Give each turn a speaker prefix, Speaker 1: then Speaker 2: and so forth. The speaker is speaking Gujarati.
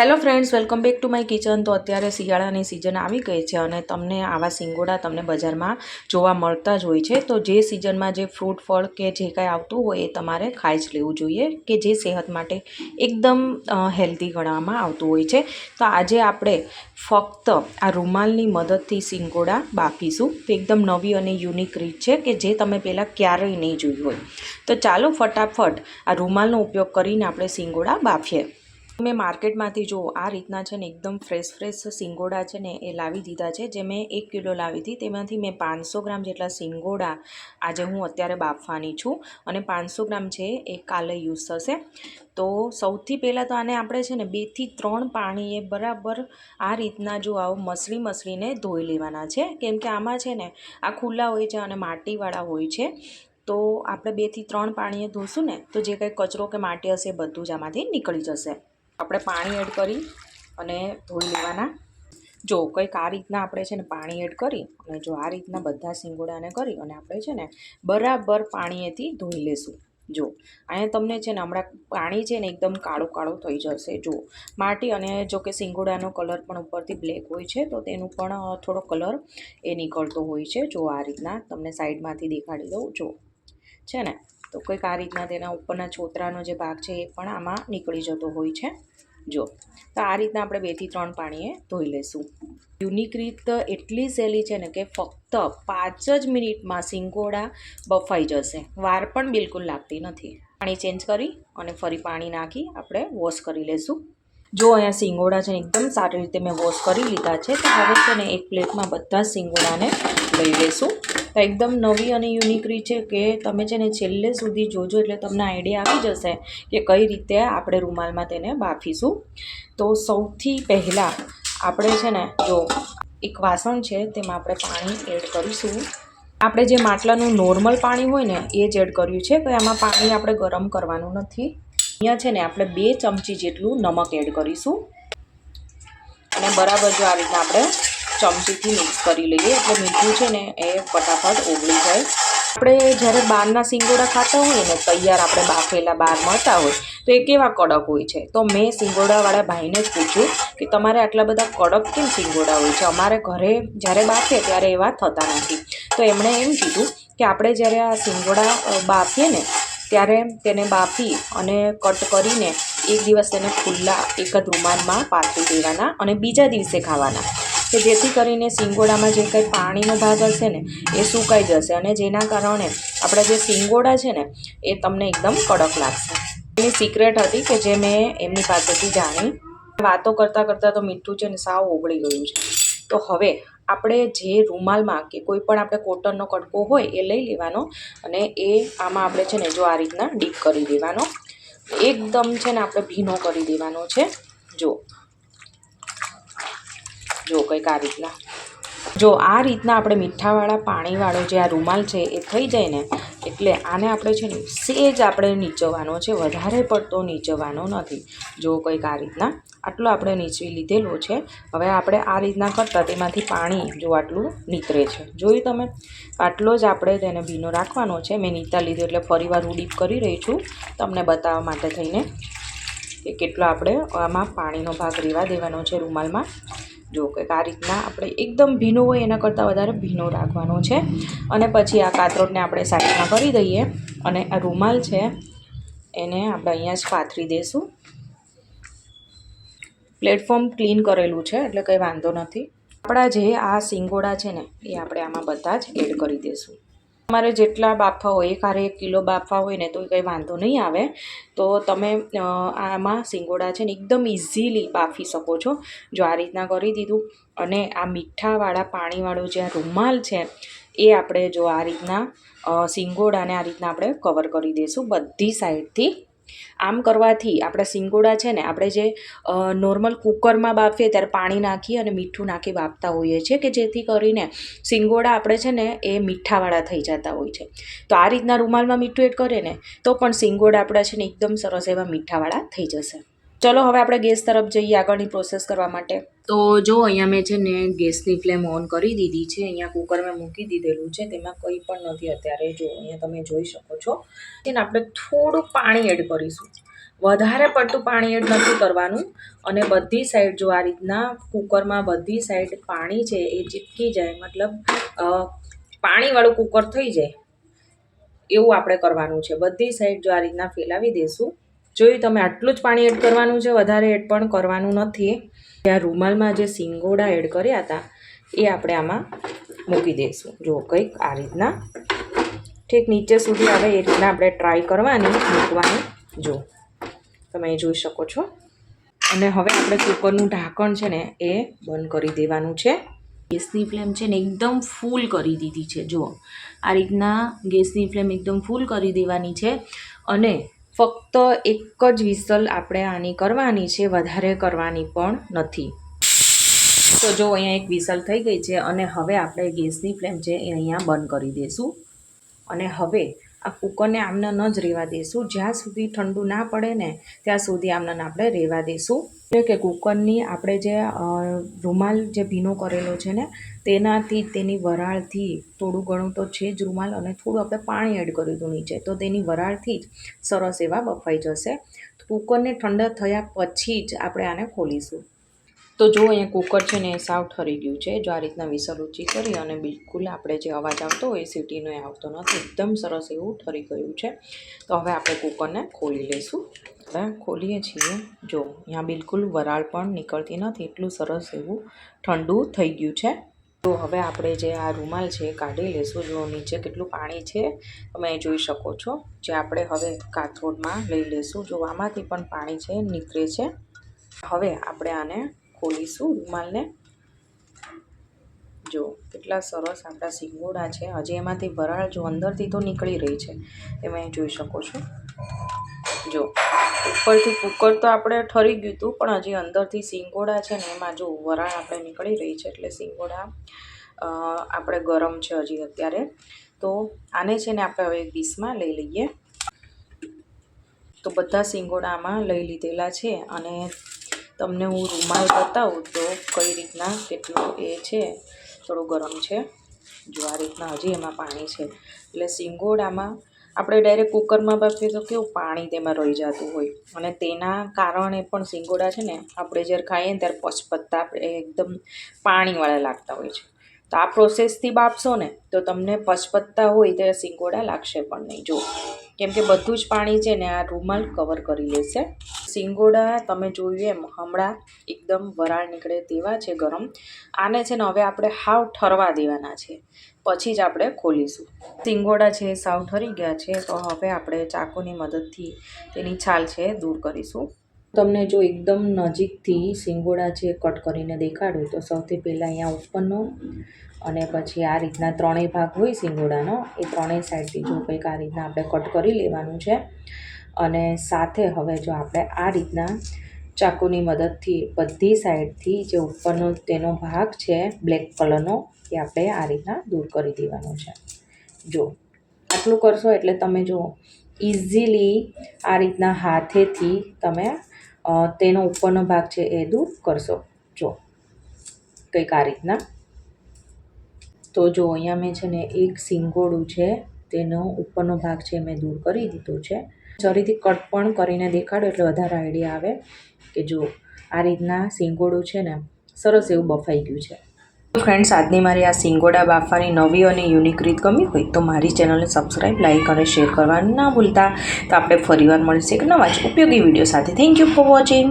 Speaker 1: Hello friends, welcome back to my kitchen. તો અત્યારે શિયાળાની સિઝન આવી ગઈ છે અને તમને આવા સિંગોડા તમને બજારમાં જોવા મળતા જ હોય છે. તો જે સિઝનમાં જે ફ્રૂટ ફળ કે જે કાંઈ આવતું હોય એ તમારે ખાઈ જ લેવું જોઈએ કે જે સેહત માટે એકદમ હેલ્ધી ગણવામાં આવતું હોય છે. તો આજે આપણે ફક્ત આ રૂમાલની મદદથી સિંગોડા બાફીશું. તો એકદમ નવી અને યુનિક રીત છે કે જે તમે પહેલાં ક્યારેય નહીં જોઈ હોય. તો ચાલો ફટાફટ આ રૂમાલનો ઉપયોગ કરીને આપણે સિંગોડા બાફીએ. મેં માર્કેટમાંથી જો આ રીતના છે ને એકદમ ફ્રેશ ફ્રેશ સિંગોડા છે ને એ લાવી દીધા છે. જે મેં એક કિલો લાવી હતી, તેમાંથી મેં પાંચસો ગ્રામ જેટલા સિંગોડા આજે હું અત્યારે બાફવાની છું અને પાંચસો ગ્રામ છે એ કાલે યુઝ થશે. તો સૌથી પહેલાં તો આને આપણે છે ને બેથી ત્રણ પાણીએ બરાબર આ રીતના જો આવો મસળી મસળીને ધોઈ લેવાના છે. કેમ કે આમાં છે ને આ ખુલ્લા હોય છે અને માટીવાળા હોય છે. તો આપણે બેથી ત્રણ પાણીએ ધોશું ને તો જે કંઈ કચરો કે માટી હશે બધું જ આમાંથી નીકળી જશે. આપણે પાણી એડ કરી અને ધોઈ લેવાના. જો કંઈક આ રીતના આપણે છે ને પાણી એડ કરી અને જો આ રીતના બધા સિંગોડાને કરી અને આપણે છે ને બરાબર પાણીએથી ધોઈ લેશું. જો, અહીંયા તમને છે ને હમણાં પાણી છે ને એકદમ કાળો કાળું થઈ જશે. જો, માટી અને જો કે સિંગોડાનો કલર પણ ઉપરથી બ્લેક હોય છે, તો તેનું પણ થોડો કલર એ નીકળતો હોય છે. જો આ રીતના તમને સાઈડમાંથી દેખાડી દઉં. જો છે ને, તો કંઈક આ રીતના તેના ઉપરના છોતરાનો જે ભાગ છે એ પણ આમાં નીકળી જતો હોય છે. જો, તો આ રીતના આપણે બેથી ત્રણ પાણીએ ધોઈ લઈશું યુનિક રીત એટલી સહેલી છે ને કે ફક્ત પાંચ જ મિનિટમાં સિંગોડા બફાઈ જશે. વાર પણ બિલકુલ લાગતી નથી. પાણી ચેન્જ કરી અને ફરી પાણી નાખી આપણે વોશ કરી લઈશું જો અહીંયા સિંગોડા છે ને એકદમ સારી રીતે મેં વોશ કરી લીધા છે, તો હવે છે ને એક પ્લેટમાં બધા સિંગોડાને લઈ લઈશું તો એકદમ નવી અને યુનિક રીત છે કે તમે છે ને છેલ્લે સુધી જોજો એટલે તમને આઈડિયા આવી જશે કે કઈ રીતે આપણે રૂમાલમાં તેને બાફીશું. તો સૌથી પહેલાં આપણે છે ને જો એક વાસણ છે તેમાં આપણે પાણી એડ કરીશું. આપણે જે માટલાનું નોર્મલ પાણી હોય ને એ જ એડ કર્યું છે કે આમાં પાણી આપણે ગરમ કરવાનું નથી. અહીંયા છે ને આપણે બે ચમચી જેટલું નમક એડ કરીશું. અને બરાબર જો આ રીતના આપણે ચમચીથી મિક્સ કરી લઈએ. એટલે મીઠું છે ને એ ફટાફટ ઓગળી જાય. આપણે જ્યારે બહારના સિંગોડા ખાતા હોઈએ ને, તૈયાર આપણે બાફેલા બહાર મળતા હોય, તો એ કેવા કડક હોય છે. તો મેં સિંગોડાવાળા ભાઈને જ પૂછ્યું કે તમારે આટલા બધા કડક કેમ સિંગોડા હોય છે? અમારે ઘરે જ્યારે બાફીએ ત્યારે એવા થતા નથી. તો એમણે એમ કીધું કે આપણે જ્યારે આ સિંગોડા બાફીએ ને, ત્યારે તેને બાફી અને કટ કરીને એક દિવસ તેને ખુલ્લા એક જ રૂમાલમાં પાથરી દેવાના અને બીજા દિવસે ખાવાના. કે જેથી કરીને સિંગોડામાં જે કંઈ પાણીનો ભાગ હશે ને, એ સુકાઈ જશે અને જેના કારણે આપણા જે સિંગોડા છે ને, એ તમને એકદમ કડક લાગશે. એની સિક્રેટ હતી કે જે મેં એમની પાસેથી જાણી. વાતો કરતાં કરતાં તો મીઠું છે ને સાવ ઓગળી ગયું છે. તો હવે આપણે જે રૂમાલમાં કે કોઈ પણ આપણે કોટનનો કટકો હોય એ લઈ લેવાનો અને એ આમાં આપણે છે ને જો આ રીતના ડીપ કરી દેવાનો. એકદમ છે ને આપણે ભીનો કરી દેવાનો છે. જો જો કંઈક આ રીતના. જો આ રીતના આપણે મીઠાવાળા પાણીવાળો જે આ રૂમાલ છે એ થઈ જાય ને, એટલે આને આપણે છે ને સેજ આપણે નીચવવાનો છે, વધારે પડતો નીચવવાનો નથી. જો કંઈક આ રીતના આટલો આપણે નીચવી લીધેલો છે, હવે આપણે આ રીતના કરતાં તેમાંથી પાણી જો આટલું નીતરે છે. જોયું તમે? આટલો જ આપણે તેને ભીનો રાખવાનો છે. મેં નીતા લીધો એટલે ફરીવાર હું ડીપ કરી રહી છું. તમને બતાવવા માટે થઈને કે કેટલો આપણે આમાં પાણીનો ભાગ રેવા દેવાનો છે રૂમાલમાં. જો કંઈક આ રીતના આપણે એકદમ ભીનો હોય એના કરતાં વધારે ભીનો રાખવાનો છે. અને પછી આ કાતરોટને આપણે સાઈડમાં કરી દઈએ. અને આ રૂમાલ છે, એને આપણે અહીંયા જ પાથરી દઈશું પ્લેટફોર્મ ક્લીન કરેલું છે, એટલે કંઈ વાંધો નથી. આપણા જે આ સિંગોડા છે ને, એ આપણે આમાં બધા જ એડ કરી દઈશું તમારે જેટલા બાફા હોય, એક હારે એક કિલો બાફા હોય ને, તો કંઈ વાંધો નહીં આવે. તો તમે આમાં સિંગોડા છે ને, એકદમ ઇઝીલી બાફી શકો છો. જો આ રીતના કરી દીધું અને આ મીઠાવાળા પાણીવાળો જે આ રૂમાલ છે, એ આપણે જો આ રીતના સિંગોડાને આ રીતના આપણે કવર કરી દઈશું બધી સાઈડથી. આમ કરવાથી આપણા સિંગોડા છે ને, આપણે જે નોર્મલ કુકરમાં બાફીએ ત્યારે પાણી નાખી અને મીઠું નાખી બાફતા હોઈએ છીએ કે જેથી કરીને સિંગોડા આપણે છે ને, એ મીઠાવાળા થઈ જતા હોય છે. તો આ રીતના રૂમાલમાં મીઠું એડ કરીએ ને, તો પણ સિંગોડા આપણા છે ને, એકદમ સરસ એવા મીઠાવાળા થઈ જશે. ચલો, હવે આપણે ગેસ તરફ જઈએ આગળની પ્રોસેસ કરવા માટે. તો જો અહીંયા મેં છે ને ગેસની ફ્લેમ ઓન કરી દીધી છે, અહીંયા કુકર મેં મૂકી દીધેલું છે, તેમાં કંઈ પણ નથી અત્યારે. જો, અહીંયા તમે જોઈ શકો છો. તેને આપણે થોડું પાણી એડ કરીશું. વધારે પડતું પાણી એડ નથી કરવાનું. અને બધી સાઈડ જો આ રીતના કુકરમાં બધી સાઈડ પાણી છે, એ ચીપકી જાય, મતલબ પાણીવાળું કુકર થઈ જાય. એવું આપણે કરવાનું છે. બધી સાઈડ જો આ રીતના ફેલાવી દઈશું જોયું, તમે આટલું જ પાણી એડ કરવાનું છે, વધારે એડ પણ કરવાનું નથી. ત્યાં રૂમાલમાં જે સિંગોડા એડ કર્યા હતા, એ આપણે આમાં મૂકી દઈશું. જો કંઈક આ રીતના. ઠીક, નીચે સુધી આવે એ રીતના આપણે ટ્રાય કરવાની, મૂકવાની. જો તમે જોઈ શકો છો. અને હવે આપણે કુકરનું ઢાંકણ છે ને, એ બંધ કરી દેવાનું છે. ગેસની ફ્લેમ છે ને, એકદમ ફૂલ કરી દીધી છે. જુઓ, આ રીતના ગેસની ફ્લેમ એકદમ ફૂલ કરી દેવાની છે. અને ફક્ત એક જ વિસલ આપણે આની કરવાની છે, વધારે કરવાની પણ નથી. તો જો અહીંયા એક વિસલ થઈ ગઈ છે, અને હવે આપણે ગેસની ફ્લેમ છે એ અહીંયા બંધ કરી દઈશું અને હવે આ કુકરને આમને ન જ રહેવા દઈશું જ્યાં સુધી ઠંડુ ના પડે ને, ત્યાં સુધી આમને આપણે રહેવા દઈશું એટલે કે કુકરની આપણે જે રૂમાલ જે ભીનો કરેલો છે ને, તેનાથી તેની વરાળથી થોડું ઘણું તો છે જ રૂમાલ અને થોડું આપણે પાણી એડ કર્યું હતું નીચે, તો તેની વરાળથી જ સરસ એવા બફાઈ જશે. કુકરને ઠંડા થયા પછી જ આપણે આને ખોલીશું. તો જો અહીંયા કુકર છે ને એ સાવ ઠરી ગયું છે. જો આ રીતના વિસલ ઊંચી કરી અને બિલકુલ આપણે જે અવાજ આવતો હોય સીટીનો એ આવતો નથી. એકદમ સરસ એવું ઠરી ગયું છે. તો હવે આપણે કુકરને ખોલી લઈશું. હવે ખોલીએ છીએ. જો, અહીંયા બિલકુલ વરાળ પણ નીકળતી નથી. એટલું સરસ એવું ઠંડુ થઈ ગયું છે. તો હવે આપણે જે આ રૂમાલ છે એ કાઢી લઈશું. જો નીચે કેટલું પાણી છે, તમે જોઈ શકો છો. જે આપણે હવે કાથરોડમાં લઈ લઈશું. જો આમાંથી પણ પાણી છે, નીકળે છે. હવે આપણે આને ખોલીશું રૂમાલને. જો, કેટલા સરસ આપણા સિંગોડા છે. હજી એમાંથી વરાળ જો અંદરથી તો નીકળી રહી છે. એ જોઈ શકો છો. જો, ઉપરથી કુકર તો આપણે ઠરી ગયું હતું, પણ હજી અંદરથી સિંગોડા છે ને, એમાં જો વરાળ આપણે નીકળી રહી છે, એટલે સિંગોડા આપણે ગરમ છે હજી અત્યારે. તો આને છે ને આપણે હવે એક ડીશમાં લઈ લઈએ. તો બધા સિંગોડામાં લઈ લીધેલા છે, અને તમને હું રૂમાલ બતાવું તો કઈ રીતના કેટલું એ છે? થોડું ગરમ છે. જો આ રીતના હજી એમાં પાણી છે. એટલે સિંગોડામાં આપણે ડાયરેક્ટ કુકરમાં બાફીએ તો કેવું પાણી તેમાં રહી જતું હોય. અને તેના કારણે પણ સિંગોડા છે ને, આપણે જ્યારે ખાઈએ ને ત્યારે પચપત્તા આપણે એકદમ પાણીવાળા લાગતા હોય છે. તો આ પ્રોસેસથી બાફશો ને, તો તમને પચપત્તા હોય ત્યારે સિંગોડા લાગશે પણ નહીં. જો કેમ કે બધું જ પાણી છે ને આ રૂમાલ કવર કરી લેશે સિંગોડા તમે જોયું એમ, હમણાં એકદમ વરાળ નીકળે તેવા છે ગરમ. આને છે ને હવે આપણે હાવ ઠરવા દેવાના છે. પછી જ આપણે ખોલીશું. સિંગોડા છે, સાવ ઠરી ગયા છે, તો હવે આપણે ચાકુની મદદથી તેની છાલ છે દૂર કરીશું. તમને જો એકદમ નજીકથી સિંગોડા છે કટ કરીને દેખાડું, તો સૌથી પહેલાં અહીંયા ઉપરનો અને પછી આ રીતના ત્રણેય ભાગ હોય સિંગોડાનો, એ ત્રણેય સાઈડથી જો કંઈક આ રીતના આપણે કટ કરી લેવાનું છે. અને સાથે હવે જો આપણે આ રીતના ચાકુની મદદથી બધી સાઈડથી જે ઉપરનો તેનો ભાગ છે બ્લેક કલરનો એ આપણે આ રીતના દૂર કરી દેવાનો છે. જો, આટલું કરશો એટલે તમે જો ઇઝીલી આ રીતના હાથેથી તમે તેનો ઉપરનો ભાગ છે એ દૂર કરશો. જો, કંઈક આ રીતના. તો જો અહીંયા મેં છે ને એક સિંગોડું છે, તેનો ઉપરનો ભાગ છે મેં દૂર કરી દીધો છે. જરીથી કટ પણ કરીને દેખાડો એટલે વધારે આઈડિયા આવે કે જો આ રીતના સિંગોડું છે ને સરસ એવું બફાઈ ગયું છે. ફ્રેન્ડ્સ, આજની મારી આ સિંગોડા બાફવાની નવી અને યુનિક રીત ગમી હોય તો મારી ચેનલને સબસ્ક્રાઈબ લાઇક અને શેર કરવાનું ના ભૂલતા. તો આપણે ફરીવાર મળીશું એક નવા જ ઉપયોગી વીડિયો સાથે. Thank you for watching.